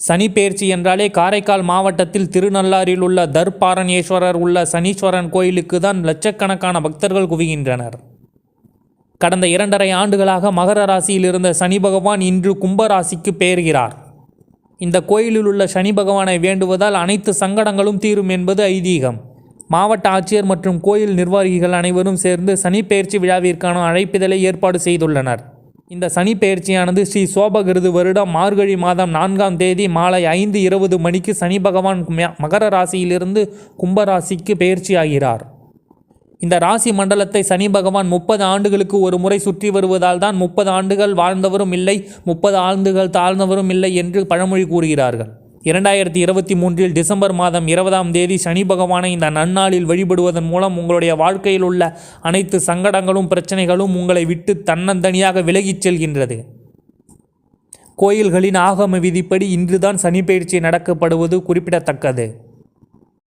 சனிப்பெயர்ச்சி என்றாலே காரைக்கால் மாவட்டத்தில் திருநள்ளாரில் உள்ள தர்பாரண்யேஸ்வரர் உள்ள சனீஸ்வரன் கோயிலுக்கு தான் லட்சக்கணக்கான பக்தர்கள் குவிகின்றனர். கடந்த இரண்டரை ஆண்டுகளாக மகர ராசியில் இருந்த சனி பகவான் இன்று கும்பராசிக்கு பெயர்கிறார். இந்த கோயிலில் உள்ள சனி பகவானை வேண்டுவதால் அனைத்து சங்கடங்களும் தீரும் என்பது ஐதீகம். மாவட்ட ஆட்சியர் மற்றும் கோயில் நிர்வாகிகள் அனைவரும் சேர்ந்து சனி பெயர்ச்சி விழாவிற்கான அழைப்பிதழை ஏற்பாடு செய்துள்ளனர். இந்த சனி பெயர்ச்சியானது ஸ்ரீ சோபகிருது வருடம் மார்கழி மாதம் நான்காம் தேதி மாலை ஐந்து இருபது மணிக்கு சனி பகவான் மகர ராசியிலிருந்து கும்பராசிக்கு பெயர்ச்சியாகிறார். இந்த ராசி மண்டலத்தை சனி பகவான் முப்பது ஆண்டுகளுக்கு ஒரு முறை சுற்றி வருவதால் தான் முப்பது ஆண்டுகள் வாழ்ந்தவரும் இல்லை முப்பது ஆண்டுகள் தாழ்ந்தவரும் இல்லை என்று பழமொழி கூறுகிறார்கள். இரண்டாயிரத்தி இருபத்தி மூன்றில் டிசம்பர் மாதம் இருபதாம் தேதி சனி பகவானை இந்த நன்னாளில் வழிபடுவதன் மூலம் உங்களுடைய வாழ்க்கையில் உள்ள அனைத்து சங்கடங்களும் பிரச்சனைகளும் உங்களை விட்டு தன்னந்தனியாக விலகிச் செல்கின்றது. கோயில்களின் ஆகம விதிப்படி இன்றுதான் சனி பயிற்சி நடக்கப்படுவது குறிப்பிடத்தக்கது.